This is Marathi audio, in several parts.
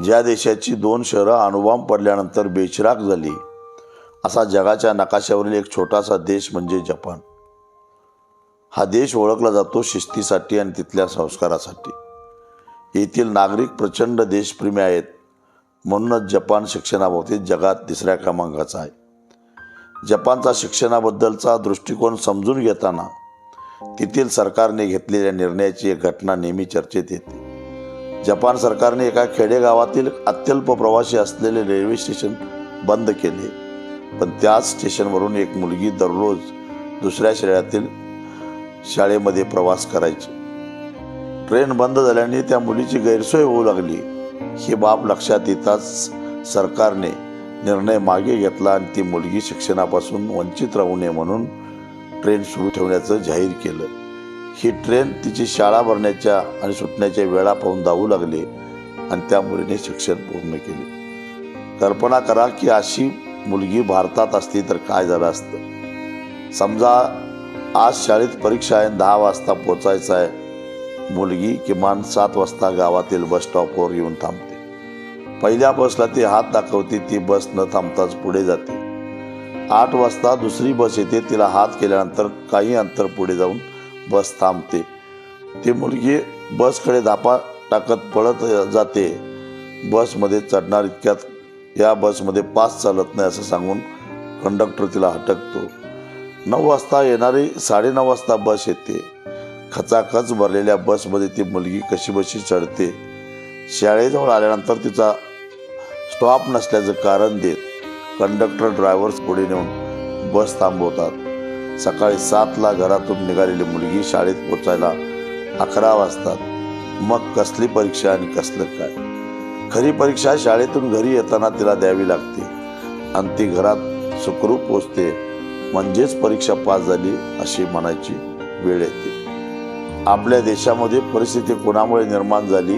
ज्या देशाची दोन शहरं अणुबॉम्ब पडल्यानंतर बेचिराग झाली असा जगाच्या नकाशावरील एक छोटासा देश म्हणजे जपान. हा देश ओळखला जातो शिस्तीसाठी आणि तिथल्या संस्कारासाठी. येथील नागरिक प्रचंड देशप्रेमी आहेत. म्हणूनच जपान शिक्षणाबाबतीत जगात तिसऱ्या क्रमांकाचा आहे. जपानचा शिक्षणाबद्दलचा दृष्टिकोन समजून घेताना तेथील सरकारने घेतलेल्या निर्णयाची एक घटना नेहमी चर्चेत येते. जपान सरकारने एका खेडेगावातील अत्यल्प प्रवासी असलेले रेल्वे स्टेशन बंद केले. पण त्याच स्टेशनवरून एक मुलगी दररोज दुसऱ्या शहरातील शाळेमध्ये प्रवास करायची. ट्रेन बंद झाल्याने त्या मुलीची गैरसोय होऊ लागली. ही बाब लक्षात येताच सरकारने निर्णय मागे घेतला आणि ती मुलगी शिक्षणापासून वंचित राहू नये म्हणून ट्रेन सुरू ठेवण्याचं जाहीर केलं. ही ट्रेन तिची शाळा भरण्याच्या आणि सुटण्याच्या वेळा पाहून धावू लागली आणि त्या मुलीने शिक्षण पूर्ण केले. कल्पना करा की अशी मुलगी भारतात असती तर काय झालं असतं? समजा आज शाळेत परीक्षा आहे दहा वाजता पोचायचं आहे. मुलगी किमान सात वाजता गावातील बस स्टॉपवर येऊन थांबते. पहिल्या बसला ती हात दाखवते ती बस न थांबताच पुढे जाते. आठ वाजता दुसरी बस येते तिला हात केल्यानंतर काही अंतर पुढे जाऊन बस थांबते. ती मुलगी बसकडे धापा टाकत पळत जाते. बसमध्ये चढणार इतक्यात या बसमध्ये पास चालत नाही असं सांगून कंडक्टर तिला हटकतो. नऊ वाजता येणारी साडेनऊ वाजता बस येते. खचाखच भरलेल्या बसमध्ये ती मुलगी कशी बशी चढते. शाळेजवळ आल्यानंतर तिचा स्टॉप नसल्याचं कारण देत कंडक्टर ड्रायव्हर्स पुढे नेऊन बस थांबवतात. सकाळी सातला घरातून निघालेली मुलगी शाळेत पोचायला अकरा वाजतात. मग कसली परीक्षा आणि कसलं काय? खरी परीक्षा शाळेतून घरी येताना तिला द्यावी लागते. आणि ती घरात सुखरूप पोचते. म्हणजेच परीक्षा पास झाली अशी म्हणायची वेळ येते. आपल्या देशामध्ये परिस्थिती कोणामुळे निर्माण झाली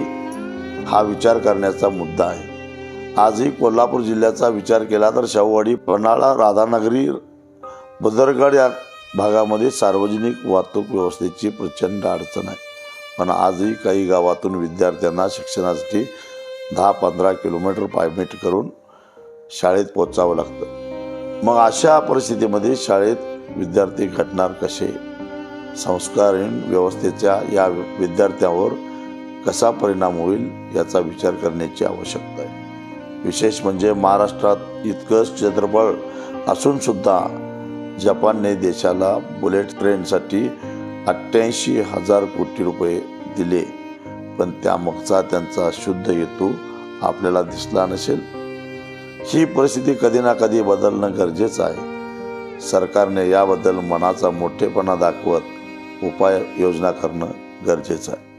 हा विचार करण्याचा मुद्दा आहे. आजही कोल्हापूर जिल्ह्याचा विचार केला तर शाहूवाडी पन्हाळा राधानगरी बदरगड या भागामध्ये सार्वजनिक वाहतूक व्यवस्थेची प्रचंड अडचण आहे. पण आजही काही गावातून विद्यार्थ्यांना शिक्षणासाठी दहा पंधरा किलोमीटर पायमेट करून शाळेत पोचावं लागतं. मग अशा परिस्थितीमध्ये शाळेत विद्यार्थी घटणार कसे? संस्कारहीन व्यवस्थेच्या या विद्यार्थ्यांवर कसा परिणाम होईल याचा विचार करण्याची आवश्यकता आहे. विशेष म्हणजे महाराष्ट्रात इतकंच क्षेत्रफळ असूनसुद्धा जपानने देशाला बुलेट ट्रेनसाठी अठ्ठ्याऐंशी हजार कोटी रुपये दिले. पण त्यामागचा त्यांचा शुद्ध हेतू आपल्याला दिसला नसेल. ही परिस्थिती कधी ना कधी बदलणं गरजेचं आहे. सरकारने याबद्दल मनाचा मोठेपणा दाखवत उपाययोजना करणं गरजेचं आहे.